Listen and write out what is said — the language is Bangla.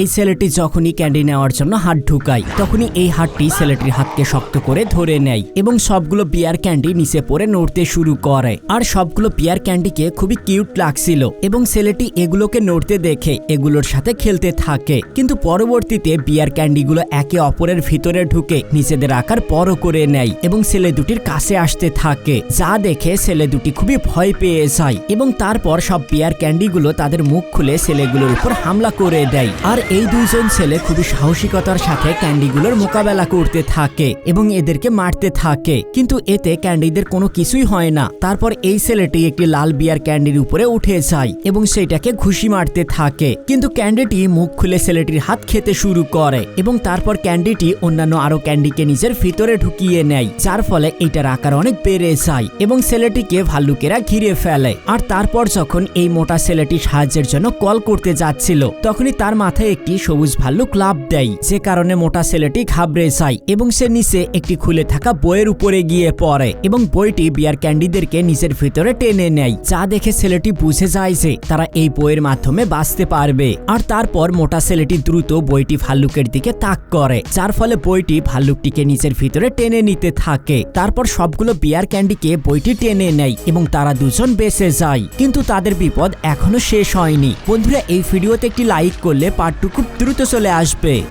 এই ছেলেটি যখনই ক্যান্ডি নেওয়ার জন্য হাত ঢুকায়, তখনই এই হাতটি ছেলেটির হাতকে শক্ত করে ধরে নেয় এবং সবগুলো বিয়ার ক্যান্ডি নিচে পড়ে নড়তে শুরু করে। আর সবগুলো বিয়ার ক্যান্ডিকে খুবই কিউট লাগছিল এবং ছেলেটি এগুলোকে নড়তে দেখে এগুলোর সাথে খেলতে থাকে। কিন্তু পরবর্তীতে বিয়ার ক্যান্ডিগুলো একে অপরের ভিতরে ঢুকে নিজেদের আকার বড় করে নেয় এবং ছেলে দুটির কাছে আসতে থাকে, যা দেখে ছেলে দুটি খুবই ভয় পেয়ে যায় এবং তারপর সব বিয়ার ক্যান্ডিগুলো তাদের মুখ খুলে ছেলেগুলোর উপর হামলা করে দেয়। আর এই দুইজন ছেলে খুবই সাহসিকতার সাথে ক্যান্ডিগুলোর মোকাবেলা করতে থাকে এবং এদেরকে মারতে থাকে। কিন্তু এতে ক্যান্ডিদের কোনো কিছুই হয় না। তারপর এই ছেলেটি একটি লাল বিয়ার ক্যান্ডির উপরে উঠে যায় এবং সেটাকে ঘুষি মারতে থাকে। কিন্তু ক্যান্ডিটি মুখ খুলে ছেলেটির হাত খেতে শুরু করে এবং তারপর ক্যান্ডিটি অন্যান্য আরও ক্যান্ডিকে নিজের ভিতরে ঢুকিয়ে নেয়, যার ফলে এটার আকার অনেক বেড়ে যায় এবং ছেলেটিকে ভাল্লুকেরা ঘিরে ফেলে। আর তারপর যখন এই মোটা ছেলেটি সাহায্যের জন্য কল করতে যাচ্ছিল, তখনই তার মাথায় একটি সবুজ ভাল্লুক লাভ দেয়। যে কারণে মোটা ছেলেটি ঘাবড়ে যায় এবং সে নিচে একটি খুলে থাকা বইয়ের উপরে গিয়ে পড়ে এবং বইটি বিয়ার ক্যান্ডিদেরকে নিজের ভিতরে টেনে নেয়। যা দেখে ছেলেটি বুঝে যায় যে তারা এই বইয়ের মাধ্যমে বাঁচতে পারবে। আর তারপর মোটা ছেলেটি দ্রুত বইটি ভাল্লুকের দিকে তাক করে, যার ফলে বইটি ভাল্লুকটিকে নিজের ভিতরে টেনে নিতে থাকে। তারপর সবগুলো বিয়ার ক্যান্ডিকে বইটি টেনে নেয় এবং তারা দুজন বেঁচে যায়। কিন্তু তাদের বিপদ এখনও শেষ হয়নি। বন্ধুরা, এই ভিডিওতে একটি লাইক করলে পার্ট খুব দ্রুত চলে আসবে।